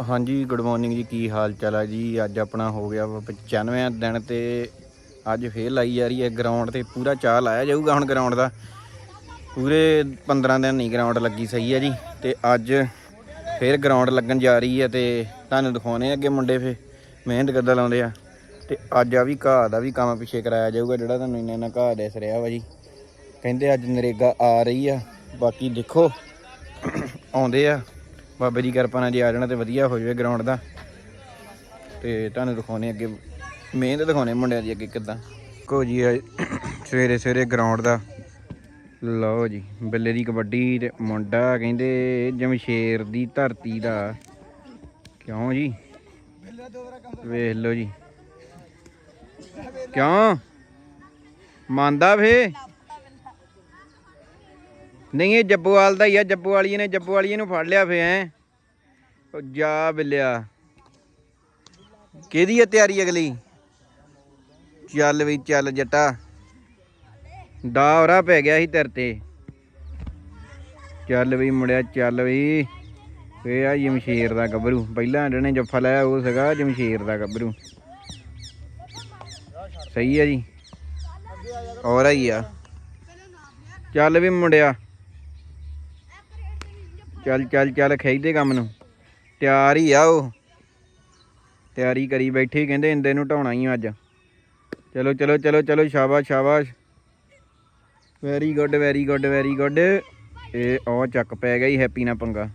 ਹਾਂਜੀ good morning ਜੀ, ਕੀ ਹਾਲ ਚਾਲ ਆ ਜੀ? ਅੱਜ ਆਪਣਾ ਹੋ ਗਿਆ ਵਾ 95 ਦਿਨ ਤੇ ਅੱਜ ਫੇਰ ਲਾਈ ਜਾ ਰਹੀ ਹੈ ਗਰਾਊਂਡ ਤੇ। ਪੂਰਾ ਚਾਹ ਲਾਇਆ ਜਾਊਗਾ ਹੁਣ ਗਰਾਊਂਡ ਦਾ। ਪੂਰੇ 15 ਦਿਨ ਨਹੀਂ ਗਰਾਊਂਡ ਲੱਗੀ ਸਹੀ ਹੈ ਜੀ। ਤੇ ਅੱਜ ਫੇਰ ਗਰਾਊਂਡ ਲੱਗਣ ਜਾ ਰਹੀ ਹੈ ਤੇ ਤੁਹਾਨੂੰ ਦਿਖਾਉਣੇ ਅੱਗੇ ਮੁੰਡੇ ਫੇ ਮਿਹਨਤ ਕਿੱਦਾਂ ਲਾਉਂਦੇ ਆ। ਤੇ ਅੱਜ ਆ ਵੀ ਘਾਹ ਦਾ ਵੀ ਕੰਮ ਪਿੱਛੇ ਕਰਾਇਆ ਜਾਊਗਾ ਜਿਹੜਾ ਤੁਹਾਨੂੰ ਇੰਨਾ ਇੰਨਾ ਘਾਹ ਦਿਸ ਰਿਹਾ ਵਾ ਜੀ। ਕਹਿੰਦੇ ਅੱਜ ਨਰੇਗਾ ਆ ਰਹੀ ਆ, ਬਾਕੀ ਦੇਖੋ, ਆਉਂਦੇ ਆ। ਬਾਬੇ ਦੀ ਕਿਰਪਾ ਨਾਲ ਜੇ ਆ ਜਾਣਾ ਤੇ ਵਧੀਆ ਹੋ ਜਾਵੇ ਗਰਾਊਂਡ ਦਾ। ਤੇ ਤੁਹਾਨੂੰ ਦਿਖਾਉਣੇ ਅੱਗੇ, ਮਿਹਨਤ ਦਿਖਾਉਣੇ ਮੁੰਡਿਆਂ ਦੀ ਅੱਗੇ ਕਿੱਦਾਂ। ਕੋ ਜੀ ਸਵੇਰੇ ਸਵੇਰੇ ਗਰਾਊਂਡ ਦਾ। ਲਓ ਜੀ, ਬੱਲੇ ਦੀ ਕਬੱਡੀ ਤੇ ਮੁੰਡਾ ਕਹਿੰਦੇ ਜਮਸ਼ੇਰ ਦੀ ਧਰਤੀ ਦਾ। ਕਿਉਂ ਜੀ? ਵੇਖ ਲਓ ਜੀ। ਕਿਉਂ? ਮੰਨਦਾ ਫੇ? ਨਹੀਂ, ਇਹ ਜੱਬੋਵਾਲ ਦਾ ਹੀ ਆ ਜੱਬੋ ਵਾਲੀ ਨੇ ਜੱਬੋ ਵਾਲੀ ਨੂੰ ਫੜ ਲਿਆ ਫੇ ਐ ਉਹ ਜਾ ਬਿੱਲਿਆ। ਕਿਹਦੀ ਆ ਤਿਆਰੀ ਅਗਲੀ? ਚੱਲ ਵੀ, ਚੱਲ ਜੱਟਾ। ਡਾਵਰਾ ਪੈ ਗਿਆ ਸੀ ਤੇਰੇ ਤੇ। ਚੱਲ ਵੀ ਮੁੜਿਆ ਚੱਲ ਵੀ। ਇਹ ਆ ਜਮਸ਼ੇਰ ਦਾ ਗੱਭਰੂ। ਪਹਿਲਾਂ ਜਿਹਨੇ ਜੱਫਾ ਲਾਇਆ, ਉਹ ਸੀਗਾ ਜਮਸ਼ੇਰ ਦਾ ਗੱਭਰੂ। ਸਹੀ ਹੈ ਜੀ। ਔਰ ਆਈ ਆ। ਚੱਲ ਵੀ ਮੁੰਡਿਆ। ਚੱਲ ਚੱਲ ਚੱਲ ਖਿੱਚਦੇ ਕੰਮ ਨੂੰ। ਤਿਆਰ ਹੀ ਆ ਉਹ। ਤਿਆਰੀ ਕਰੀ ਬੈਠੇ ਕਹਿੰਦੇ ਇੰਦੇ ਨੂੰ ਢਾਉਣਾ ਹੀ ਅੱਜ। ਚਲੋ ਚਲੋ ਚਲੋ ਚਲੋ, ਸ਼ਾਬਾਸ਼ ਸ਼ਾਬਾਸ਼। Very good very good very good ਇਹ ਉਹ ਚੱਕ ਪੈ ਗਿਆ ਹੀ ਹੈਪੀ ਨਾ ਪੰਗਾ।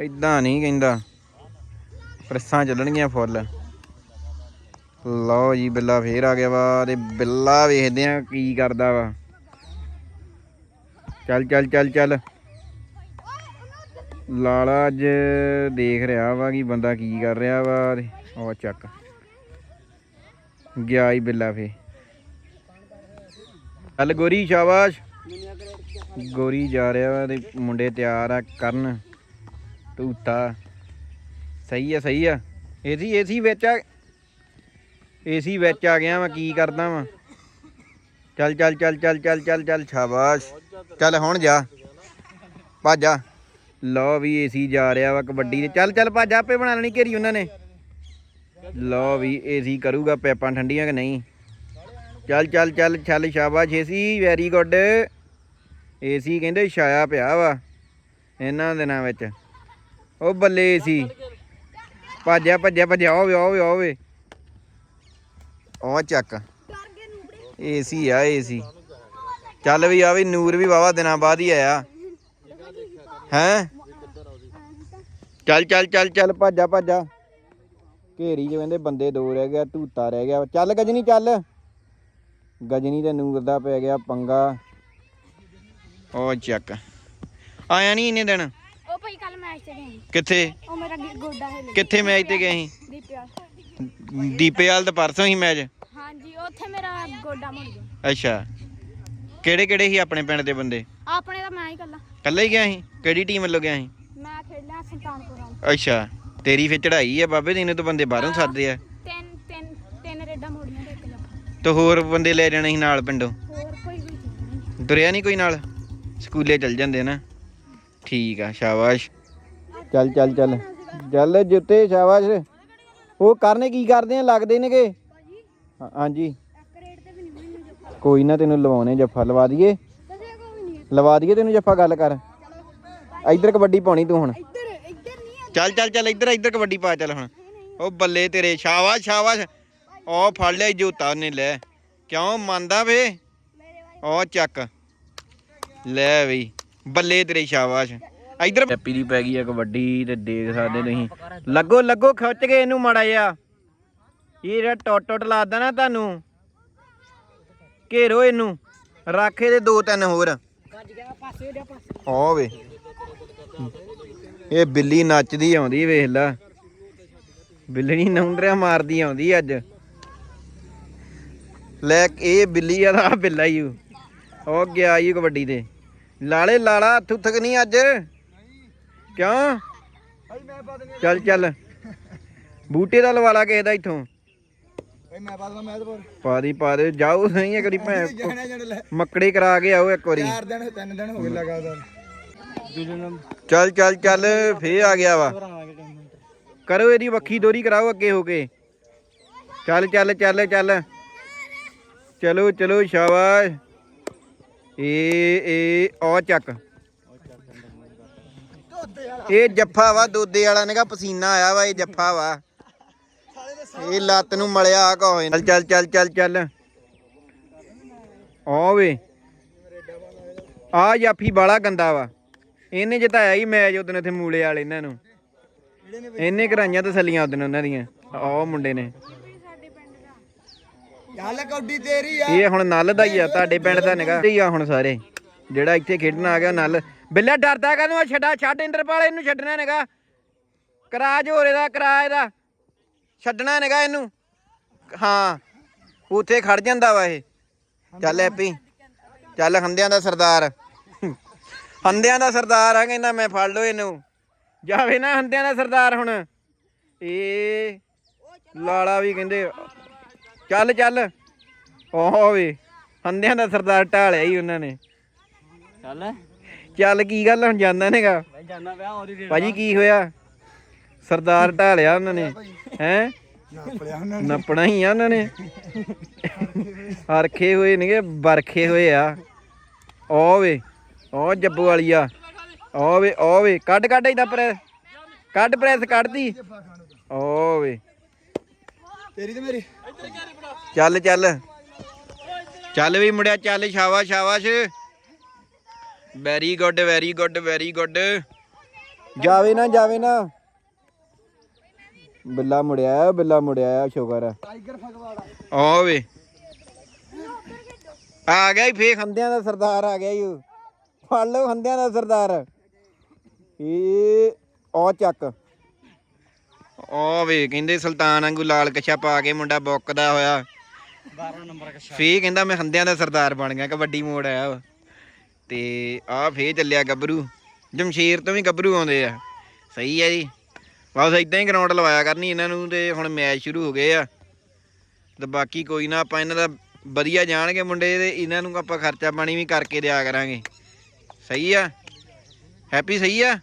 ਇਦਾਂ ਨਹੀਂ ਕਹਿੰਦਾ। ਪ੍ਰੈਸਾਂ ਚੱਲਣਗੀਆਂ ਫੁੱਲ। ਲਓ ਜੀ, ਬਿੱਲਾ ਫੇਰ ਆ ਗਿਆ ਵਾ ਤੇ ਬਿੱਲਾ ਵੇਖਦੇ ਆ ਕੀ ਕਰਦਾ ਵਾ। ਚੱਲ ਚੱਲ ਚੱਲ ਚੱਲ। ਲਾਲਾ ਅੱਜ ਦੇਖ ਰਿਹਾ ਵਾ ਕਿ ਬੰਦਾ ਕੀ ਕਰ ਰਿਹਾ ਵਾ ਉਹ ਚੱਕ। ਗਿਆ ਹੀ ਬਿੱਲਾ ਫੇ। ਚੱਲ ਗੋਰੀ, ਸ਼ਾਬਾਸ਼। ਗੋਰੀ ਜਾ ਰਿਹਾ ਵਾ ਤੇ ਮੁੰਡੇ ਤਿਆਰ ਆ ਕਰਨ। ਟੂਟਾ ਸਹੀ ਆ ਸਹੀ ਆ। ਏਸੀ ਏਸੀ ਵਿੱਚ ਆ। ਏਸੀ ਵਿੱਚ ਆ ਗਿਆ ਵਾ, ਕੀ ਕਰਦਾ ਵਾ। ਚੱਲ ਚੱਲ ਚੱਲ ਚੱਲ ਚੱਲ ਚੱਲ ਚੱਲ, ਸ਼ਾਬਾਸ਼। ਚੱਲ ਹੁਣ ਜਾ। ਭੱਜ ਜਾ। ਲਓ ਵੀ ਏਸੀ ਜਾ ਰਿਹਾ ਵਾ ਕਬੱਡੀ ਦੇ। ਚੱਲ ਚੱਲ ਭੱਜ, ਆਪੇ ਬਣਾ ਲੈਣੀ ਘੇਰੀ ਉਹਨਾਂ ਨੇ। ਲਓ ਵੀ ਏਸੀ ਕਰੂਗਾ, ਪੈਪਾਂ ਠੰਡੀਆਂ ਕਿ ਨਹੀਂ? ਚੱਲ ਚੱਲ ਚੱਲ ਚੱਲ ਸ਼ਾਬਾਸ਼ ਏਸੀ ਵੈਰੀ ਗੁੱਡ ਏਸੀ ਕਹਿੰਦੇ ਛਾਇਆ ਪਿਆ ਵਾ ਇਹਨਾਂ ਦਿਨਾਂ ਵਿੱਚ। ਉਹ ਬੱਲੇ ਏਸੀ ਭੱਜਿਆ ਭੱਜਿਆ ਭੱਜਿਆ ਓਵੇ ਓਵੇ ਓਵੇ ਉਹ ਚੱਕ। ਏਸੀ ਆ ਏਸੀ ਚੱਲ ਵੀ ਆ ਵੀ ਨੂਰ ਵੀ ਵਾਵਾ ਦਿਨਾਂ ਬਾਅਦ ਹੀ ਆਇਆ। ਹੈ? ਚੱਲ ਚੱਲ ਚੱਲ ਚੱਲ ਭਾਜਾ ਭਾਜਾ ਘੇਰੀ ਚ ਕਹਿੰਦੇ ਬੰਦੇ ਦੋ ਰਹਿ ਗਿਆ ਧੂਤਾ ਰਹਿ ਗਿਆ। ਚੱਲ ਗਜਨੀ ਚੱਲ। ਗਜਨੀ ਤੇ ਨੂਰ ਦਾ ਪੈ ਗਿਆ ਪੰਗਾ। ਉਹ ਚੱਕ। ਆਇਆ ਨਹੀਂ ਇੰਨੇ ਦਿਨ? ਉਹ ਭਾਈ ਕੱਲ ਮੈਚ ਤੇ ਗਏ। ਕਿੱਥੇ? ਉਹ ਮੇਰਾ ਗੋਡਾ ਹੈ ਕਿੱਥੇ ਮੈਚ ਤੇ ਗਏ ਸੀ? ਦੀਪਿਆ ਦੀਪੇਵਾਲ ਤੇ ਪਰਸੋਂ ਹੀ ਮੈਚ ਹਾਂਜੀ ਉੱਥੇ ਮੇਰਾ ਗੋਡਾ ਮੁੜ ਗਿਆ। ਅੱਛਾ। ਕਿਹੜੇ ਕਿਹੜੇ ਸੀ ਆਪਣੇ ਪਿੰਡ ਦੇ ਬੰਦੇ? ਆਪਣੇ ਤਾਂ ਮੈਂ ਹੀ ਕੱਲਾ ਇਕੱਲਾ ਹੀ ਗਿਆ ਸੀ? ਕਿਹੜੀ ਟੀਮ ਵੱਲੋਂ ਗਿਆ ਸੀ? ਮੈਂ ਖੇਡ ਲਿਆ ਸੁਲਤਾਨਪੁਰ ਨਾਲ। ਅੱਛਾ ਤੇਰੀ ਫੇ ਚੜਾਈ ਆ ਬਾਬੇ ਦੀ ਨੇ ਤਾਂ ਬੰਦੇ ਬਾਹਰੋਂ ਸੱਦਦੇ ਆ। ਤਿੰਨ ਤਿੰਨ ਤਿੰਨ ਰੇਡਾਂ ਮੋੜੀਆਂ ਤੇ ਇੱਕ ਜੱਫਾ ਤੇ ਹੋਰ ਬੰਦੇ ਲੈ ਜਾਣੇ ਸੀ ਨਾਲ ਪਿੰਡੋਂ? ਹੋਰ ਕੋਈ ਵੀ ਨਹੀਂ ਤੁਰਿਆ ਨਹੀਂ ਕੋਈ ਨਾਲ? ਸਕੂਲੇ ਚੱਲ ਜਾਂਦੇ ਨਾ। ਠੀਕ ਆ ਸ਼ਾਬਾਸ਼। ਚੱਲ ਚੱਲ ਚੱਲ। ਚੱਲ ਜੁੱਤੇ ਸ਼ਾਬਾਸ਼। ਉਹ ਕਰਨੇ ਕੀ ਕਰਦੇ ਆ? ਲੱਗਦੇ ਨੇਗੇ? ਹਾਂ- ਹਾਂਜੀ ਇੱਕ ਰੇਡ ਤੇ ਵੀ ਨਹੀਂ ਮੈਨੂੰ ਜੱਫਾ ਕੋਈ ਨਾ ਤੈਨੂੰ ਲਵਾਉਣੇ ਜੱਫਾ ਲਵਾ ਦਈਏ। ਲਵਾ ਦਈਏ ਤੈਨੂੰ ਜੱਫਾ ਗੱਲ ਕਰ। ਇੱਧਰ ਕਬੱਡੀ ਪਾਉਣੀ ਤੂੰ ਹੁਣ। ਇੱਧਰ ਇੱਧਰ ਨਹੀਂ ਚੱਲ ਚੱਲ ਚੱਲ ਇੱਧਰ ਇੱਧਰ ਕਬੱਡੀ ਪਾ ਚੱਲ ਹੁਣ। ਉਹ ਬੱਲੇ ਤੇਰੇ ਸ਼ਾਬਾਸ਼ ਸ਼ਾਬਾਸ਼। ਉਹ ਫੜ ਲਿਆ ਜੋਤਾ ਉਹਨੇ ਲੈ। ਕਿਉਂ ਮੰਨਦਾ ਵੇ? ਉਹ ਚੱਕ। ਲੈ ਬਈ ਬੱਲੇ ਤੇਰੇ ਸ਼ਾਬਾਸ਼। ਇੱਧਰ ਹੈਪੀ ਦੀ ਪੈ ਗਈ ਆ ਕਬੱਡੀ ਤੇ ਦੇਖ ਸਕਦੇ ਤੁਸੀਂ। ਲੱਗੋ ਲੱਗੋ ਖਿੱਚ ਕੇ ਇਹਨੂੰ ਮਾੜਾ ਜਿਹਾ। ਇਹ ਜਿਹੜਾ ਟੁੱਟ ਟੁੱਟ ਲਾਦਾ ਨਾ ਤੁਹਾਨੂੰ। ਘੇਰੋ ਇਹਨੂੰ। ਰਾਖੇ ਦੇ ਦੋ ਤਿੰਨ ਹੋਰ। ਗੱਜ ਆ ਵੇ। ਇਹ ਬਿੱਲੀ ਨੱਚਦੀ ਆਉਂਦੀ, ਵੇਖ ਲੈ। ਬਿੱਲਣੀ ਨੌਂਦਰਿਆ ਮਾਰਦੀ ਆਉਂਦੀ ਅੱਜ। ਲੈ, ਇਹ ਬਿੱਲੀ ਆ ਦਾ ਬਿੱਲਾ ਹੀ ਓ। ਉਹ ਗਿਆ ਹੀ ਕਬੱਡੀ ਤੇ। ਲਾਲੇ ਲਾਲਾ ਹੱਥ ਨਹੀਂ ਅੱਜ? ਕਿਉਂ? ਚੱਲ ਚੱਲ। ਬੂਟੇ ਦਾ ਲਵਾ ਲਾ ਕਿਸੇ ਦਾ ਇੱਥੋਂ। ਭਾਈ ਮੈਂ ਬਾਦਵਾ ਮੈਂ ਤੇ ਪਾ ਦੀ ਪਾ ਦੇ। ਜਾਓ ਸਹੀ ਇੱਕ ਵਾਰੀ ਭੈਣ। ਜਾਣਾ ਜਣ ਲੈ। ਮੱਕੜੇ ਕਰਾ ਕੇ ਆਓ ਇੱਕ ਵਾਰੀ। ਦਿਨ ਦਿਨ ਹੋ ਗਏ ਲਗਾਤਾਰ। ਚੱਲ ਚੱਲ ਚੱਲ। ਫੇਰ ਆ ਗਿਆ ਵਾ। ਕਰੋ ਇਹਦੀ ਵੱਖੀ ਦੋਰੀ ਕਰਾਓ ਅੱਗੇ ਹੋ ਕੇ। ਚੱਲ ਚੱਲ ਚੱਲ ਚੱਲ। ਚਲੋ ਚਲੋ ਸ਼ਾਬਾਸ਼। ਏ ਏ ਆ ਚੱਕ। ਇਹ ਜੱਫਾ ਵਾ ਦੋਦੇ ਵਾਲਾ। ਨੇਗਾ ਪਸੀਨਾ ਆਇਆ ਵਾ ਇਹ ਜੱਫਾ ਵਾ। ਇਹ ਲੱਤ ਨੂੰ ਮਲਿਆ ਆ ਕੋ ਚੱਲ ਚੱਲ ਚੱਲ ਚੱਲ ਚੱਲ। ਓਵੇ ਆ ਜਾਫੀ ਬਾਲਾ ਗੰਦਾ ਵਾ। ਇਹਨੇ ਜਿਤਾਇਆ ਹੀ ਮੈਚ ਉਦੋਂ ਇੱਥੇ ਮੂਲੇ ਵਾਲੇ ਇਹਨਾਂ ਨੂੰ। ਇਹਨੇ ਕਰਾਈਆਂ ਤਸੱਲੀਆਂ ਉਦੋਂ ਉਹਨਾਂ ਦੀਆਂ। ਆਹ ਮੁੰਡੇ ਨੇ। ਚੱਲ ਕੌਡੀ ਤੇਰੀ ਆ। ਇਹ ਹੁਣ ਨਲ ਦਾ ਹੀ ਆ ਤੁਹਾਡੇ ਪਿੰਡ ਦਾ ਨਿਗਾ ਹੀ ਆ ਹੁਣ ਸਾਰੇ। ਜਿਹੜਾ ਇੱਥੇ ਖੇਡਣ ਆ ਗਿਆ ਨਲ। ਬਿੱਲਾ ਡਰਦਾ ਕਦੋਂ ਛੱਡਾ ਛੱਡ ਇੰਦਰਪਾਲ ਇਹਨੂੰ ਛੱਡਣਾ ਨਿਗਾ ਕਰਾ ਜੋਰੇ ਦਾ ਕਰਾ ਇਹਦਾ। ਛੱਡਣਾ ਨਿਗਾ ਇਹਨੂੰ। ਹਾਂ ਉੱਥੇ ਖੜ ਜਾਂਦਾ ਵਾ ਇਹ। ਚੱਲ ਐਪੀ ਚੱਲ ਹੰਦਿਆਂ ਦਾ ਸਰਦਾਰ। ਹੰਦਿਆਂ ਦਾ ਸਰਦਾਰ ਆ ਕਹਿੰਦਾ ਮੈਂ ਫੜ ਲਓ ਇਹਨੂੰ। ਜਾਵੇ ਨਾ ਹੰਦਿਆਂ ਦਾ ਸਰਦਾਰ ਹੁਣ। ਇਹ ਲਾਲਾ ਵੀ ਕਹਿੰਦੇ ਚੱਲ ਚੱਲ। ਓਹ ਵੇ ਹੰਦਿਆਂ ਦਾ ਸਰਦਾਰ ਢਾਲਿਆ ਹੀ ਉਹਨਾਂ ਨੇ। ਚੱਲ। ਚੱਲ ਕੀ ਗੱਲ ਹੁਣ ਜਾਂਦਾ ਨੇਗਾ ਮੈਂ ਜਾਣਾ ਵਿਆਹ ਉਹਦੀ ਭਾਜੀ ਕੀ ਹੋਇਆ? ਸਰਦਾਰ ਢਾਲਿਆ ਉਹਨਾਂ ਨੇ ਹੈ? ਨੱਪਣਾ ਹੀ ਆ ਉਹਨਾਂ ਨੇ। ਹਰਖੇ ਹੋਏ ਨੇਗੇ ਬਰਖੇ ਹੋਏ ਆ। ਓ ਵੇ ਓ ਜੱਬੂ ਵਾਲੀ ਆ। ਓ ਵੇ ਓ ਵੇ ਕੱਢ ਕੱਢ ਇਹਦਾ ਪ੍ਰੈਸ। ਕੱਢ ਪ੍ਰੈਸ ਕੱਢਦੀ। ਓ ਵੇ। ਤੇਰੀ ਤੇ ਮੇਰੀ। ਚੱਲ ਚੱਲ। ਚੱਲ ਵੀ ਮੁੰਡਿਆ ਚੱਲ ਸ਼ਾਬਾਸ਼ ਸ਼ਾਬਾਸ਼। Very good very good very good ਜਾਵੇ ਨਾ ਜਾਵੇ ਨਾ। ਬਿੱਲਾ ਮੁੜਿਆ ਆ, ਬਿੱਲਾ ਮੁੜਿਆ ਆ, ਸ਼ੁਕਰ ਆ। ਟਾਈਗਰ ਫਗਵਾੜਾ ਓ ਵੇ। ਆ ਗਿਆ ਹੀ ਫੇਕ ਹੰਦਿਆਂ ਦਾ ਸਰਦਾਰ ਆ ਗਿਆ ਓ। ਫੜ ਲਓ ਹੰਦਿਆਂ ਦਾ ਸਰਦਾਰ। ਇਹ ਉਹ ਚੱਕ। ਓ ਵੇ ਕਹਿੰਦੇ ਸੁਲਤਾਨ ਵਾਂਗੂ ਲਾਲ ਕੱਛਾ ਪਾ ਕੇ ਮੁੰਡਾ ਬੁੱਕਦਾ ਹੋਇਆ। 12 ਨੰਬਰ ਕਸ਼ਾ ਫੇ ਕਹਿੰਦਾ ਮੈਂ ਹੰਦਿਆਂ ਦਾ ਸਰਦਾਰ ਬਣ ਗਿਆ ਕਬੱਡੀ ਮੋੜ ਆਇਆ ਤੇ ਆ ਫੇ ਚੱਲਿਆ ਗੱਭਰੂ। ਜਮਸ਼ੀਰ ਤੋਂ ਵੀ ਗੱਭਰੂ ਆਉਂਦੇ ਆ। ਸਹੀ ਹੈ ਜੀ। ਬਸ ਇਦਾਂ ਹੀ ਗਰਾਊਂਡ ਲਵਾਇਆ ਕਰਨੀ ਇਹਨਾਂ ਨੂੰ ਤੇ ਹੁਣ ਮੈਚ ਸ਼ੁਰੂ ਹੋ ਗਏ ਆ। ਤੇ ਬਾਕੀ ਕੋਈ ਨਾ ਆਪਾਂ ਇਹਨਾਂ ਦਾ ਵਧੀਆ ਜਾਣਗੇ ਮੁੰਡੇ ਤੇ ਇਹਨਾਂ ਨੂੰ ਆਪਾਂ ਖਰਚਾ ਪਾਣੀ ਵੀ ਕਰਕੇ ਦਿਆ ਕਰਾਂਗੇ। ਸਹੀ ਆ? ਹੈਪੀ ਸਹੀ ਆ?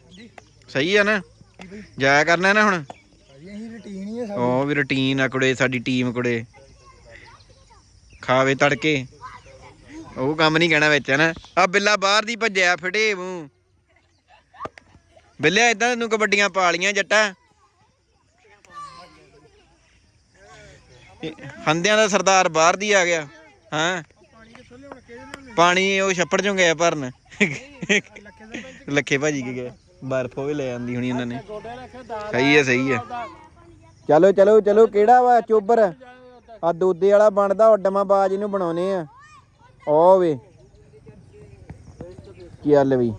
ਸਹੀ ਆ ਨਾ? ਜਾਇਆ ਕਰਨਾ ਨਾ ਹੁਣ? ਅਸੀਂ ਰੁਟੀਨ ਹੀ ਹੈ ਸਾਡੀ ਉਹ ਵੀ ਰੁਟੀਨ ਆ ਕੁੜੇ ਸਾਡੀ ਟੀਮ ਕੁੜੇ। ਖਾਵੇ ਤੜਕੇ। ਉਹ ਕੰਮ ਨਹੀਂ ਕਹਿਣਾ ਵਿੱਚ ਨਾ? ਆ ਬਿੱਲਾ ਬਾਹਰ ਦੀ ਭੱਜਿਆ ਫਟੇ ਮੂੰਹ। ਬਿੱਲਿਆ ਇਦਾਂ ਤੈਨੂੰ ਕਬੱਡੀਆਂ ਪਾ ਲੀਆਂ ਜੱਟਾ? ਹੰਦਿਆਂ ਦਾ ਸਰਦਾਰ ਬਾਹਰ ਦੀ ਆ ਗਿਆ, ਹਾਂ? ਪਾਣੀ ਉਹ ਛੱਪੜ ਚੋਂ ਗਿਆ ਭਰਨ। ਲੱਖੇ ਭਾਜੀ ਕੀ ਗਿਆ ਬਰਫ ਉਹ ਵੀ ਲੈ ਆਂਦੀ ਹੋਣੀ ਉਹਨਾਂ ਨੇ। ਸਹੀ ਹੈ ਸਹੀ ਹੈ ਚਲੋ ਚਲੋ ਚਲੋ, ਕਿਹੜਾ ਵਾ ਚੋਬਰ? ਆ ਦੋਦੇ ਵਾਲਾ ਬਣਦਾ ਓਡਮਾ ਬਾਜ ਇਹਨੂੰ ਬਣਾਉਨੇ ਆ। ਓ ਵੇ। ਕੀ ਹਾਲ ਵੀ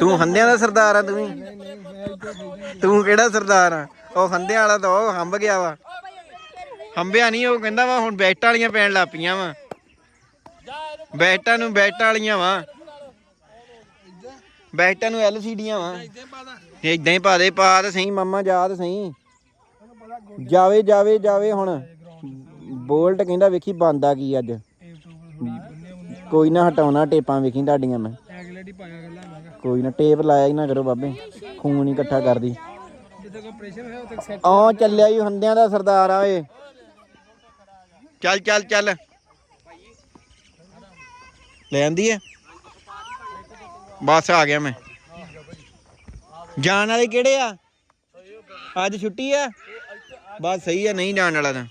ਤੂੰ ਹੰਦਿਆਂ ਦਾ ਸਰਦਾਰ ਆ ਤੂੰ ਵੀ? ਤੂੰ ਕਿਹੜਾ ਸਰਦਾਰ ਆ? ਉਹ ਹੰਦਿਆਂ ਵਾਲਾ ਤਾਂ ਉਹ ਹੰਬ ਗਿਆ ਵਾ। ਹੰਬਿਆ ਨਹੀਂ ਉਹ ਕਹਿੰਦਾ ਵਾ ਹੁਣ ਬੈਟਾਂ ਵਾਲੀਆਂ ਪੈਣ ਲੱਗ ਪਈਆਂ ਵਾ। ਬੈਟਾਂ ਨੂੰ ਬੈਟਾਂ ਵਾਲੀਆਂ ਵਾ। ਬੈਟਾਂ ਨੂੰ ਐਲਸੀਡੀਆਂ ਵਾ। ਇਦਾਂ ਹੀ ਪਾ ਦੇ ਪਾ ਤੇ ਸਹੀ ਮੰਮਾ ਜਾ ਤੇ ਸਹੀ। ਜਾਵੇ ਜਾਵੇ ਜਾਵੇ ਹੁਣ। ਬੋਲਟ ਕਹਿੰਦਾ ਵੇਖੀ ਬੰਦਾ ਕੀ ਅੱਜ। ਕੋਈ ਨਾ ਹਟਾਉਣਾ ਟੇਪਾਂ ਵੇਖੀ ਤੁਹਾਡੀਆਂ ਮੈਂ। ਪਾਇਆ ਗੱਲਾਂ ਕੋਈ ਨਾ, ਟੇਪ ਲਾਇਆ ਹੀ ਨਾ ਕਰੋ ਬਾਬੇ, ਖੂਨ ਹੀ ਇਕੱਠਾ ਕਰਦੀ। ਜਿੱਥੇ ਆਪਰੇਸ਼ਨ ਹੋਇਆ ਉੱਥੇ ਸੈੱਟ ਆ ਚੱਲਿਆ ਹੀ ਹੰਦਿਆਂ ਦਾ ਸਰਦਾਰ ਆ ਓਏ ਚੱਲ ਚੱਲ ਚੱਲ। ਲੈ ਆਂਦੀ ਐ ਬਸ ਆ ਗਿਆ ਮੈਂ। ਜਾਣ ਵਾਲੇ ਕਿਹੜੇ ਆ? ਅੱਜ ਛੁੱਟੀ ਆ? ਬਸ ਸਹੀ ਆ, ਨਹੀਂ ਜਾਣ ਵਾਲਾ ਤਾਂ।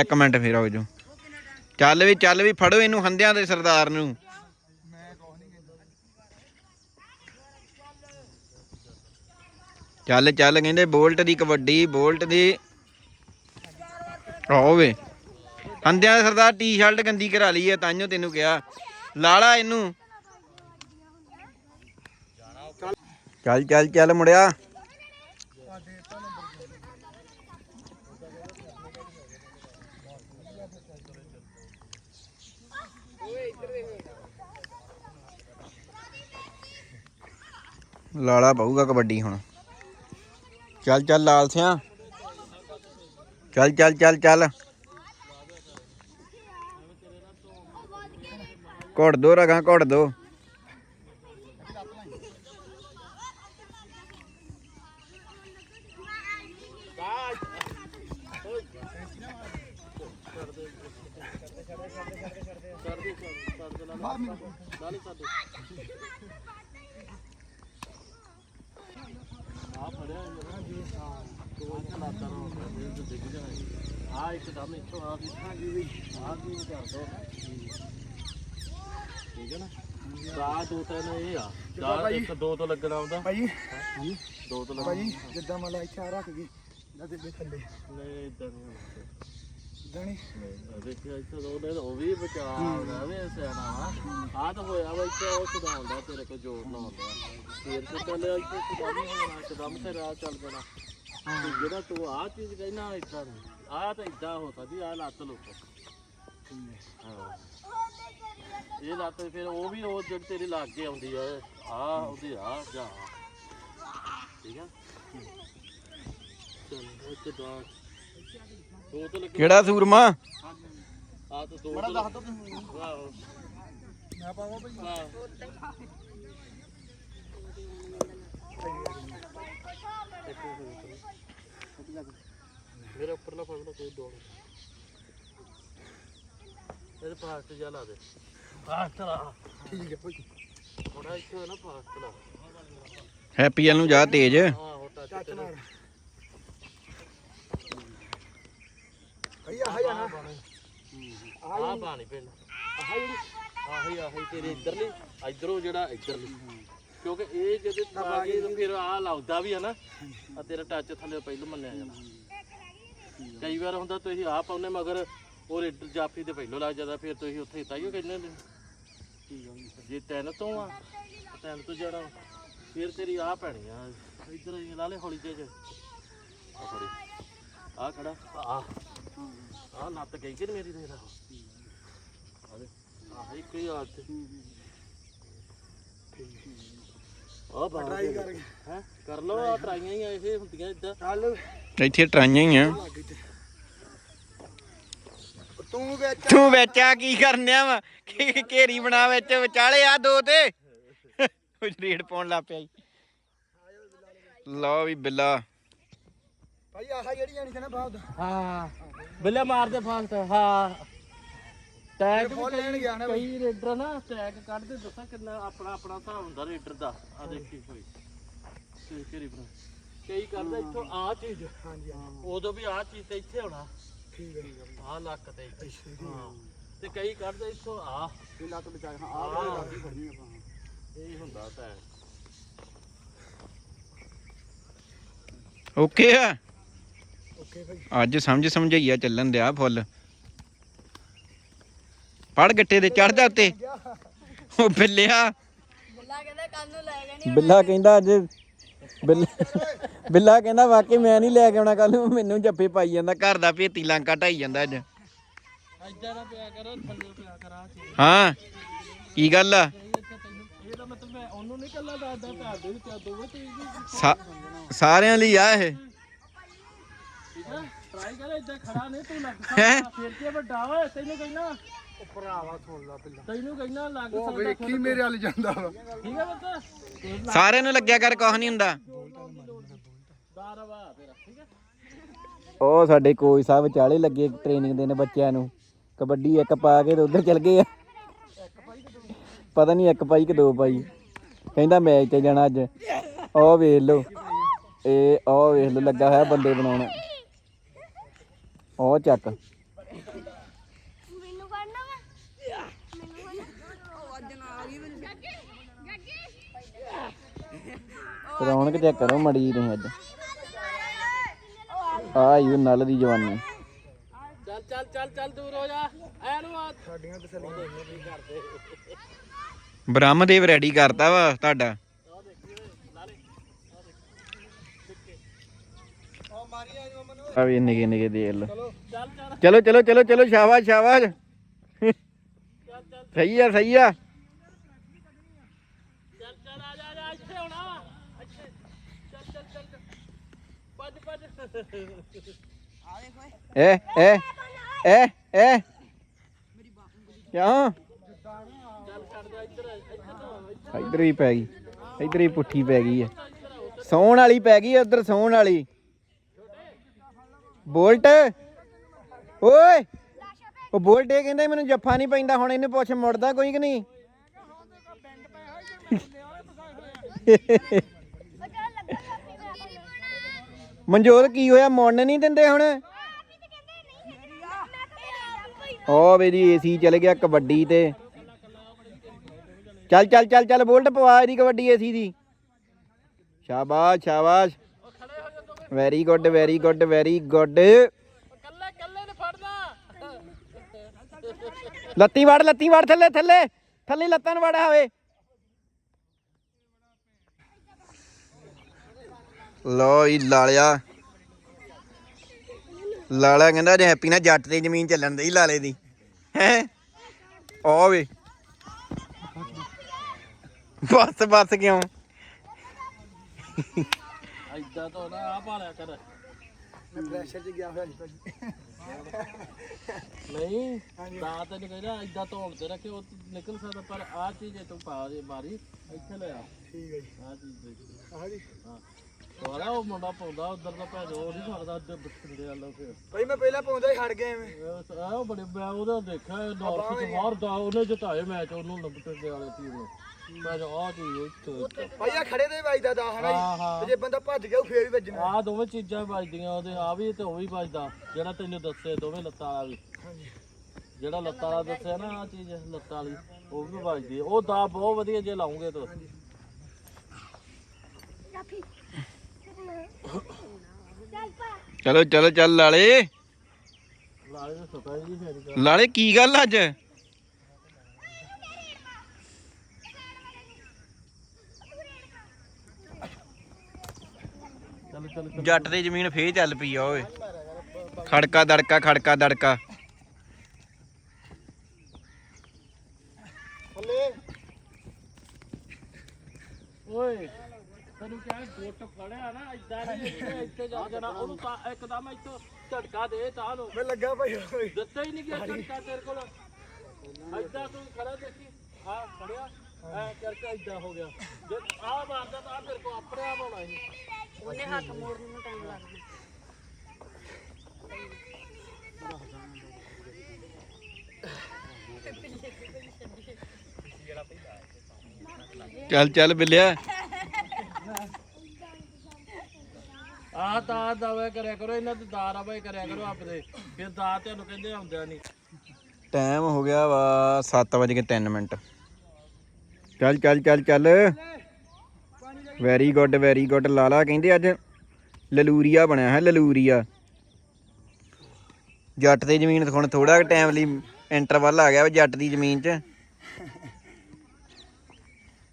ਇੱਕ ਮਿੰਟ ਫੇਰ ਆਓ ਜੋ। ਚੱਲ ਵੀ ਚੱਲ ਵੀ, ਫੜੋ ਇਹਨੂੰ ਹੰਦਿਆਂ ਦੇ ਸਰਦਾਰ ਨੂੰ। ਚੱਲ ਚੱਲ, ਕਹਿੰਦੇ ਬੋਲਟ ਦੀ ਕਬੱਡੀ, ਬੋਲਟ ਦੀ ਆਓ ਵੇ। ਹੰਦਿਆਂ ਦਾ ਸਰਦਾਰ ਟੀ-ਸ਼ਰਟ ਗੰਦੀ ਕਰਾ ਲਈ ਹੈ ਤਾਂਿਓ ਤੈਨੂੰ ਕਿਹਾ। ਲਾਲਾ ਇਹਨੂੰ। ਚੱਲ ਚੱਲ ਚੱਲ ਮੁੜਿਆ ਲਾਲਾ ਪਊਗਾ ਕਬੱਡੀ ਹੁਣ। ਚੱਲ ਚੱਲ ਲਾਲ ਸਿਆ ਚੱਲ ਚੱਲ ਚੱਲ ਚੱਲ। ਘੋੜ ਦੋ ਰਗਾ ਘੋੜ ਦੋ। ਬਾਹਰ ਨਹੀਂ ਬਾਹਰ ਨਹੀਂ ਸਾਡੇ ਆ ਇੱਕਦਮ ਇੱਥੋਂ ਆ ਵੀ ਆ ਵੀ ਕਰ ਦੋ ਠੀਕ ਹੈ ਨਾ ਦਾ ਦੋ ਤਿੰਨ ਇਹ ਆ ਦਾ ਇੱਕ ਦੋ ਤੋਂ ਲੱਗਣਾ ਆਉਂਦਾ। ਭਾਈ ਦੋ ਤੋਂ ਲੱਗਣਾ ਭਾਈ ਜਿੱਦਾਂ ਮੰਨ ਲਾ ਇੱਥੇ ਆ ਰੱਖ ਗਈ ਨਾ ਤੇ ਥੱਲੇ। ਨਹੀਂ ਇਦਾਂ ਨਹੀਂ ਹੋਣਾ। ਇਦਾਂ ਨਹੀਂ ਦੇਖਿਆ ਇੱਥੇ ਤਾਂ ਉਹਨੇ ਉਹ ਵੀ ਬਚਾ ਵੇ ਸਿਆਣਾ ਆ ਤਾਂ ਹੋਇਆ ਵਾ ਇੱਥੇ ਉਹ ਸੁਧਾਉਂਦਾ ਤੇਰੇ ਕੋਲ ਜੋਰ ਨਾ ਆਉਂਦਾ ਫੇਰ ਤੇ ਚੱਲ ਇੱਥੇ ਸੁਧਾਉਣੀ ਹੋਣਾ, ਇੱਕਦਮ ਤੇ ਰਾਹ ਚੱਲ ਪੈਣਾ। ਤੇ ਜਿਹੜਾ ਤੂੰ ਆ ਚੀਜ਼ ਕਹਿਣਾ ਇਦਾਂ ਆ ਤਾਂ ਇਦਾਂ ਹੋ ਸਕਦੀ ਆ ਲੱਤ ਲੋਕ ਹਾਂ। ਇਹ ਲੱਤ ਫਿਰ ਉਹ ਵੀ ਉਹ ਜਿਹੜੀ ਤੇਰੀ ਲੱਗ ਆਉਂਦੀ ਆ ਆ ਉਹਦੀ ਆ ਜਾ। ਠੀਕ ਆ? ਚੱਲ, ਇੱਥੇ ਦੋ ਕਿਹੜਾ ਸੂਰਮਾ? ਆ ਤਾਂ ਦੋ ਬੜਾ ਦੱਸ ਦੋ ਆਹੋ ਮੈਂ ਪਾਵਾਂ ਭਾਈ ਆਹ। ਮੇਰੇ ਉੱਪਰ ਨਾ ਫੜਨਾ ਕੋਈ ਡੋਲ ਇਹਦੇ ਫਾਸਟ ਜਾ ਲਾ ਦੇ। ਫਾਸਟ ਲਾ। ਠੀਕ ਹੈ ਭਾਈ। ਥੋੜਾ ਇੱਥੇ ਹੋਇਆ ਨਾ ਫਾਸਟ ਲਾ। ਹੈਪੀ ਐਲ ਨੂੰ ਜਾ ਤੇਜ਼। ਮਾਰ ਭਾਈ ਆਹ ਹੀ ਆ ਨਾ। ਆਹ ਪਾਣੀ। ਪਿੰਡ। ਆਹੀ। ਆਹੀ ਤੇਰੇ ਇਧਰਲੀ। ਇਧਰੋਂ ਜਿਹੜਾ ਇਧਰਲੀ। ਕਿਉਂਕਿ ਇਹ ਜਿਹਦੇ ਆ ਗਏ ਤਾਂ ਫਿਰ ਆ ਲਾਉਦਾ ਵੀ ਹੈ ਨਾ ਆ ਤੇਰਾ ਟੱਚ ਥੱਲੇ ਪਹਿਲੋਂ ਮੰਨਿਆ ਜਾਣਾ ਕਈ ਵਾਰ ਹੁੰਦਾ ਤੁਸੀਂ ਆ ਪਾਉਨੇ ਮਗਰ ਉਹ ਰੇਡਰ ਜਾਫੀ ਦੇ ਪਹਿਲੋਂ ਲੱਗ ਜਾਂਦਾ ਫਿਰ ਤੁਸੀਂ ਉੱਥੇ ਤਾਈਓ ਕਹਿੰਦੇ ਨੇ ਜੇ। ਤਿੰਨ ਤੋਂ ਆ ਤਿੰਨ ਤੋਂ ਜਾਣਾ ਫਿਰ ਤੇਰੀ ਆ ਪੈਣੀ ਆ। ਇਧਰ ਲਾ ਲੈ ਹੌਲੀ ਫੜੀ ਆ ਖੜਾ। ਆ ਆ ਨੱਤ ਗਈ ਕਿ ਨੀ ਮੇਰੀ ਦੇਖ ਲਾ। ਆ ਦੇ ਆ ਇੱਕ ਹੀ ਆ ਤੇ ਆ ਬਾਹਰ ਟਰਾਈ ਕਰ ਹੈ? ਕਰ ਲਓ ਆ ਟਰਾਈਆਂ ਹੀ ਆ ਇਹ ਹੁੰਦੀਆਂ ਇਦਾਂ। ਚੱਲ। ਇੱਥੇ ਟਰਾਈਆਂ ਹੀ ਆ। ਤੂੰ। ਵਿੱਚ ਤੂੰ ਵਿੱਚ ਆ ਕੀ ਕਰਨਿਆ ਵਾ? ਘੇਰੀ ਬਣਾ ਵਿੱਚ? ਵਿਚਾਲੇ ਆ ਦੋ ਤੇ। ਉਹ ਰੇਡ ਪਾਉਣ ਲੱਗ ਪਿਆ। ਲਓ ਵੀ ਬਿੱਲਾ। ਭਾਈ ਆਹ ਜਿਹੜੀ ਜਾਣੀ ਸੀ ਨਾ ਬਾਹਰ ਹਾਂ। ਬਿੱਲੇ ਮਾਰਦੇ ਫਾਸਟ ਹਾਂ। ਟੈਗ ਵੀ ਫੁੱਲ ਲੈਣ ਗਿਆ ਨਾ ਕਈ ਰੇਡਰ ਨਾ ਟੈਗ ਕੱਢਦੇ ਦੱਸਾਂ ਕਿੰਨਾ ਆਪਣਾ ਆਪਣਾ ਹਿਸਾਬ ਹੁੰਦਾ ਰੇਡਰ ਦਾ। ਆ ਦੇਖੀ ਕੋਈ। ਤੇ ਕਿਹੜੀ ਬਣਾ। ਕਈ ਕਰਦਾ ਇੱਥੋਂ ਆ ਚੀਜ਼। ਹਾਂਜੀ ਹਾਂ। ਉਦੋਂ ਵੀ ਆ ਚੀਜ਼ ਤੇ ਇੱਥੇ ਹੋਣਾ। ਠੀਕ ਹੈ। ਆ ਲੱਕ ਤੇ ਇੱਥੇ। ਹਾਂ। ਤੇ ਕਈ ਕੱਢਦੇ ਇੱਥੋਂ ਆ ਇਹ ਲੱਤ ਬਚਾ ਹਾਂ ਵਾਲੀ ਫੜਨੀ ਆਪਾਂ। ਇਹ ਹੁੰਦਾ ਟੈਗ ਓਕੇ ਆ। ਅੱਜ ਸਮਝ ਸਮਝਈਆ ਚੱਲਣ ਦਿਆ ਫੁੱਲ। ਪੜ ਗੱਟੇ ਦੇ ਚੜ ਜਾ ਉੱਤੇ। ਉਹ ਬਿੱਲਿਆ। ਬੱਲਾ ਕਹਿੰਦਾ ਕੱਲ ਨੂੰ ਲੈ ਗਏ ਬਿੱਲਾ ਕਹਿੰਦਾ ਅੱਜ ਬਿੱਲਾ ਕਹਿੰਦਾ ਵਾਕਈ ਮੈਂ ਨਹੀਂ ਲੈ ਕੇ ਆਉਣਾ ਕੱਲ ਨੂੰ ਮੈਨੂੰ ਜੱਫੇ ਪਾਈ ਜਾਂਦਾ ਘਰ ਦਾ ਭੇਤੀ ਲਾਂਕਾ ਢਾਈ ਜਾਂਦਾ ਅੱਜ। ਐਦਾਂ ਨਾ ਪਿਆ ਕਰੋ ਥੱਲੇ ਪਿਆ ਕਰ ਆ ਚੀਜ਼ ਹਾਂ ਕੀ ਗੱਲ ਆ? ਇੱਥੇ ਤੈਨੂੰ ਇਹਦਾ ਮਤਲਬ ਟਰਾਈ ਕਰ ਏਦਾਂ ਖੜਾ ਨਹੀਂ ਤੂੰ ਲੱਗ ਹੈਂ? ਸਕਦਾ ਫਿਰ ਕੇ ਵੱਡਾ ਓਏ ਤੈਨੂੰ ਕਹਿਣਾ ਉਹ ਭਰਾਵਾ ਸੁਣ ਲਾ ਪਹਿਲਾਂ। ਤੈਨੂੰ ਕਹਿਣਾ ਲੱਗ ਉਹ ਸਕਦਾ ਵੇਖੀ ਮੇਰੇ ਵੱਲ ਜਾਂਦਾ ਵਾ। ਠੀਕ ਹੈ ਬੱਤਾ ਸਾਰਿਆਂ ਨੂੰ ਲੱਗਿਆ ਕਰ ਕੁਛ ਨਹੀਂ ਹੁੰਦਾ। ਦਾਰਵਾ ਤੇਰਾ ਠੀਕ ਹੈ ਉਹ ਸਾਡੇ ਕੋਚ ਸਾਹਿਬ ਵਿਚਾਲੇ ਲੱਗੇ ਟ੍ਰੇਨਿੰਗ ਦੇਣ ਬੱਚਿਆਂ ਨੂੰ। ਕਬੱਡੀ ਇੱਕ ਪਾ ਕੇ ਤੇ ਉਧਰ ਚਲ ਗਏ ਆ। ਪਤਾ ਨਹੀਂ ਇੱਕ ਪਾਈ ਕਿ ਦੋ ਪਾਈ। ਕਹਿੰਦਾ ਮੈਚ ਤੇ ਜਾਣਾ ਅੱਜ। ਉਹ ਵੇਖ ਲਓ। ਇਹ ਉਹ ਵੇਖ ਲਓ ਲੱਗਾ ਹੋਇਆ ਬੰਦੇ ਬਣਾਉਣ। ਉਹ ਚੱਕ। ਮੈਨੂੰ ਫੜਨਾ ਵਾ? ਮੈਨੂੰ ਫੜਨਾ? ਅੱਜ ਨਾ ਆ ਗਈ ਮੈਨੂੰ। ਗੱਗੇ ਗੱਗੇ। ਰੌਣਕ ਚੈੱਕ ਕਰੋ ਮੜੀ ਤੁਸੀਂ ਅੱਜ। ਆ ਯੂ ਨਲ ਦੀ ਜਵਾਨੀ। ਚੱਲ ਚੱਲ ਚੱਲ ਚੱਲ ਦੂਰ ਹੋ ਜਾ। ਐ ਨੂੰ ਆ। ਸਾਡੀਆਂ ਤਸੱਲੀਆਂ ਬ੍ਰਹਮਦੇਵ ਰੈਡੀ ਕਰਤਾ ਵਾ ਤੁਹਾਡਾ। ਸ਼ਾਬਾਸ਼ ਸਹੀ ਆ ਸਹੀ ਆ ਚੱਲ ਚੱਲ ਆ ਜਾ ਆ ਜਾ ਇੱਥੇ ਆਉਣਾ ਵਾ ਇੱਥੇ ਚੱਲ ਚੱਲ ਚੱਲ ਚੱਲ। ਭੱਜ ਭੱਜ ਏ ਏ ਏ ਏ ਕਿਉਂ ਚੱਲ ਛੱਡ ਦੇ ਇੱਧਰ ਇੱਧਰ ਤੋਂ ਇੱਧਰ ਇੱਧਰ ਹੀ ਪੈ ਗਈ ਇੱਧਰ ਹੀ ਪੁੱਠੀ ਪੈ ਗਈ ਆ ਸੌਣ ਵਾਲੀ ਪੈ ਗਈ ਉਧਰ ਸੌਣ ਵਾਲੀ ਬੋਲਟ? ਓਏ! ਉਹ ਬੋਲਟ ਇਹ ਕਹਿੰਦਾ ਮੈਨੂੰ ਜੱਫਾ ਨਹੀਂ ਪੈਂਦਾ, ਹੁਣ ਇਹਨੂੰ ਪੁੱਛ ਮੁੜਦਾ ਕੋਈ ਕਿ ਨਹੀਂ? ਮਨਜੋਤ, ਕੀ ਹੋਇਆ? ਮੁੰਨ ਨਹੀਂ ਦਿੰਦੇ ਹੁਣ? ਓ ਮੇਰੀ ਏਸੀ ਚਲ ਗਿਆ ਕਬੱਡੀ ਤੇ। ਚੱਲ ਚੱਲ ਚੱਲ ਚੱਲ, ਬੋਲਟ ਪਵਾ ਇਹਦੀ ਕਬੱਡੀ ਏਸੀ ਦੀ। ਸ਼ਾਬਾਸ਼ ਸ਼ਾਬਾਸ਼। Very good very good very good ਕੱਲੇ ਕੱਲੇ ਨੇ ਫੜਨਾ ਲੱਤੀ ਵੜ ਲੱਤੀ ਵੜ ਥੱਲੇ ਥੱਲੇ। ਥੱਲੇ ਲੱਤਾਂ ਨੂੰ ਵੜਾ ਹੋਵੇ। ਲੋ ਹੀ ਲਾਲਿਆ। ਲਾਲਾ ਕਹਿੰਦਾ ਜੇ ਹੈਪੀ ਨਾਲ ਜੱਟ ਤੇ ਜ਼ਮੀਨ ਚੱਲਣ ਦੀ ਲਾਲੇ ਦੀ। ਹੈ? ਓਵੇ ਬਸ ਬਸ ਕਿਉਂ? ਐਦਾਂ ਤਾਂ ਨਾ ਆ ਭਾਲਿਆ ਕਰ। ਮੈਂ ਪ੍ਰੈਸ਼ਰ 'ਚ ਗਿਆ ਹੋਇਆ ਸੀ ਨਹੀਂ ਤਾਂ ਤੈਨੂੰ ਕਹਿੰਦਾ ਐਦਾਂ ਧੋਣ ਤੇ ਰੱਖੇ ਉਹ ਨਿਕਲ ਸਕਦਾ ਪਰ ਆ ਚੀਜ਼ ਜੇ ਤੂੰ ਪਾ ਦੇ ਮਾਰੀ ਇੱਥੇ ਲੈ ਆ। ਠੀਕ ਹੈ ਜੀ। ਆ ਚੀਜ਼ ਦੇਖ। ਆਹ ਜੀ। ਸਾਰਾ ਉਹ ਮੁੰਡਾ ਪਾਉਂਦਾ ਉਧਰ ਦਾ ਭੈਣ ਉਹ ਨਹੀਂ ਸਕਦਾ ਅੱਧੇ ਬਠਿੰਡੇ ਵਾਲਾ ਫਿਰ। ਭਾਈ ਮੈਂ ਪਹਿਲਾਂ ਪਾਉਂਦਾ ਹੀ ਹਟ ਗਿਆ ਐਵੇਂ। ਇਹ ਆ ਉਹ ਬੜੇ ਮੈਂ ਉਹਦਾ ਦੇਖਿਆ ਨਾਰਥ ਚ ਬਾਹਰ ਦਾ ਉਹਨੇ ਜਿਤਾਏ ਮੈਚ ਉਹਨੂੰ ਬਠਿੰਡੇ ਵਾਲੇ ਟੀਮ ਨੂੰ। ਮੈਂ ਆ ਚੀਜ਼ ਇੱਥੇ। ਭਾਈ ਆ ਖੜੇ ਤੇ ਵੱਜਦਾ ਦਾ ਹਨਾ ਹਾਂ, ਜੀ? ਹਾਂ। ਤੇ ਜੇ ਬੰਦਾ ਭੱਜ ਗਿਆ ਉਹ ਫੇਰ ਵੀ ਵੱਜਣਾ। ਆ ਦੋਵੇਂ ਚੀਜ਼ਾਂ ਵੱਜਦੀਆਂ ਉਹਦੇ ਆ ਵੀ ਤੇ ਉਹ ਵੀ ਵੱਜਦਾ ਜਿਹੜਾ ਤੈਨੂੰ ਦੱਸਿਆ ਦੋਵੇਂ ਲੱਤਾਂ ਵਾਲਾ ਵੀ। ਹਾਂਜੀ। ਜਿਹੜਾ ਲੱਤਾਂ ਵਾਲਾ ਦੱਸਿਆ ਨਾ ਆ ਚੀਜ਼ ਲੱਤਾਂ ਵਾਲੀ ਉਹ ਵੀ ਵੱਜਦੀ ਹੈ। ਉਹ ਦਾ ਬਹੁਤ ਵਧੀਆ ਜੇ ਲਾਉਂਗੇ ਤੋ। ਚਲੋ ਚਲੋ ਚੱਲ ਲਾਲੇ। ਲਾਲੇ ਕੀ ਗੱਲ ਅੱਜ। ਜੱਟ ਦੀ ਜ਼ਮੀਨ ਫੇਰ ਚੱਲ ਪਈ ਆ ਓਏ। ਖੜਕਾ ਦੜਕਾ ਖੜਕਾ ਦੜਕਾ। ਓਏ। ਤੈਨੂੰ ਕਿਹਾ ਗੁੱਟ ਫੜਿਆ ਨਾ ਇਦਾਂ ਨਹੀਂ ਇੱਥੇ ਇੱਥੇ ਜਾ ਜਾਣਾ ਉਹਨੂੰ ਤਾਂ ਇੱਕਦਮ ਇੱਥੋਂ ਝਟਕਾ ਦੇ ਤਾਂ ਨੂੰ ਮੈਂ ਲੱਗਾ ਭਾਈ ਓਏ ਦਿੱਤਾ ਹੀ ਨਹੀਂ ਗਿਆ ਝਟਕਾ ਤੇਰੇ ਕੋਲ। ਏਦਾਂ ਤੂੰ ਖੜਾ ਦੇਖੀ ਆ ਖੜਿਆ ਐ ਕਰਕੇ ਏਦਾਂ ਹੋ ਗਿਆ। ਜੇ ਆ ਮਾਰਦਾ ਤਾਂ ਆਹ ਤੇਰੇ ਕੋਲ ਆਪਣੇ ਆਪ ਹੋਣਾ ਸੀ। ਉਹਨੇ ਹੱਥ ਮੋੜਨ ਨੂੰ ਟਾਈਮ ਲੱਗਦਾ ਚੱਲ ਚੱਲ ਬਿੱਲਿਆ। ਆ ਤਾਂ ਦਾਵੇ ਕਰਿਆ ਕਰੋ, ਇਹਨਾਂ ਦੇ ਦਾਰਾ ਬਾਈ ਕਰਿਆ ਕਰੋ ਆਪਦੇ ਫਿਰ ਦਾ ਤੁਹਾਨੂੰ ਕਹਿੰਦੇ ਆਉਂਦਾ ਨਹੀਂ। ਟਾਈਮ ਹੋ ਗਿਆ ਵਾ 7:03 ਮਿੰਟ। ਚੱਲ ਚੱਲ ਚੱਲ ਚੱਲ। ਵੈਰੀ ਗੁੱਡ ਵੈਰੀ ਗੁੱਡ ਲਾਲਾ ਕਹਿੰਦੇ ਅੱਜ ਲਲੂਰੀਆ ਬਣਿਆ ਹੈ, ਲਲੂਰੀਆ। ਜੱਟ ਦੀ ਜ਼ਮੀਨ ਹੁਣ ਥੋੜਾ ਟਾਈਮ ਲਈ ਇੰਟਰਵਲ ਆ ਗਿਆ ਵਾ ਜੱਟ ਦੀ ਜ਼ਮੀਨ 'ਚ।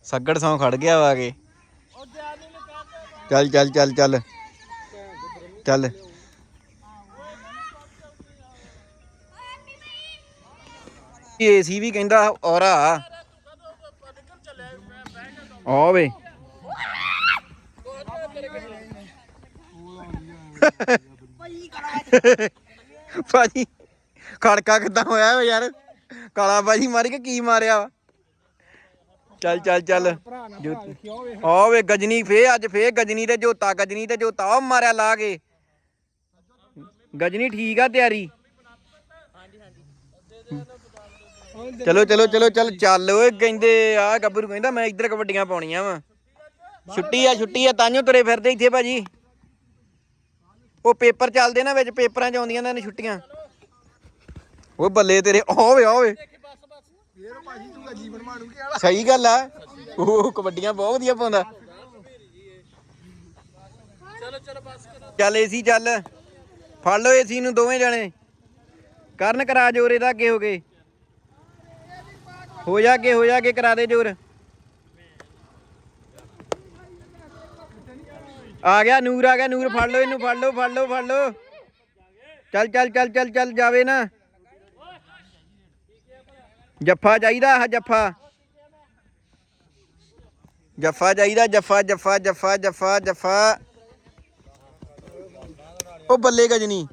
ਸੱਗੜ ਸੌ ਖੜ ਗਿਆ ਵਾ ਕੇ ਚੱਲ ਚੱਲ ਚੱਲ ਚੱਲ। ਚੱਲ। ਏਸੀ ਵੀ ਕਹਿੰਦਾ ਔਰਾ। ਆ ਵੇ। ਭਾਜੀ ਖੜਕਾ ਕਿੱਦਾਂ ਹੋਇਆ ਵਾ ਯਾਰ? ਕਾਲਾ ਭਾਜੀ ਮਾਰੀ ਕੇ ਕੀ ਮਾਰਿਆ ਵਾ? ਚੱਲ ਚੱਲ ਚੱਲ। ਆ ਵੇ ਗਜਨੀ ਫੇ ਅੱਜ ਫੇ ਗਜਨੀ ਤੇ ਜੋਤਾ ਗਜਨੀ ਤੇ ਜੋਤਾ ਉਹ ਮਾਰਿਆ ਲਾ ਕੇ। ਗਜਨੀ ਠੀਕ ਆ ਤਿਆਰੀ? ਚਲੋ ਚਲੋ ਚਲੋ, ਚੱਲ ਚੱਲ ਓਏ, ਕਹਿੰਦੇ ਆ ਗੱਭਰੂ ਕਹਿੰਦਾ ਮੈਂ ਇੱਧਰ ਕਬੱਡੀਆਂ ਪਾਉਣੀਆਂ ਵਾ। ਛੁੱਟੀ ਆ ਛੁੱਟੀ ਆ ਤਾਂਿਓ ਤੁਰੇ ਫਿਰਦੇ ਇੱਥੇ ਭਾਜੀ। ਉਹ ਪੇਪਰ ਚੱਲਦੇ ਨਾ ਵਿੱਚ, ਪੇਪਰਾਂ ਚ ਆਉਂਦੀਆਂ ਨੇ ਛੁੱਟੀਆਂ। ਓਏ ਬੱਲੇ ਤੇਰੇ ਓਵੇ ਓਵੇ ਸਹੀ ਗੱਲ ਆ। ਉਹ ਕਬੱਡੀਆਂ ਬਹੁਤ ਵਧੀਆ ਪਾਉਂਦਾ। ਚਲੋ ਚਲੋ ਬਸ ਚੱਲ ਏਸੀ ਚੱਲ। ਫੜ ਲਓ ਏਸੀ ਨੂੰ ਦੋਵੇਂ ਜਣੇ। ਕਰਨ ਕਰਾ ਜੋਰ ਇਹਦਾ ਅੱਗੇ ਹੋ ਗਏ ਹੋ ਜਾ ਅੱਗੇ, ਹੋ ਜਾ ਅੱਗੇ, ਕਰਾ ਦੇ ਜੋਰ। ਆ ਗਿਆ, ਨੂਰ ਆ ਗਿਆ, ਨੂਰ ਫੜ ਲਓ ਇਹਨੂੰ, ਫੜ ਲਓ ਫੜ ਲਓ ਫੜ ਲਓ। ਚੱਲ ਚੱਲ ਚੱਲ ਚੱਲ ਚੱਲ, ਜਾਵੇ ਨਾ। ਜੱਫਾ ਚਾਹੀਦਾ ਆ ਜੱਫਾ। ਜੱਫਾ ਚਾਹੀਦਾ, ਜੱਫਾ ਜੱਫਾ ਜੱਫਾ ਜੱਫਾ ਜੱਫਾ। ਉਹ ਬੱਲੇ ਗਜਨੀ।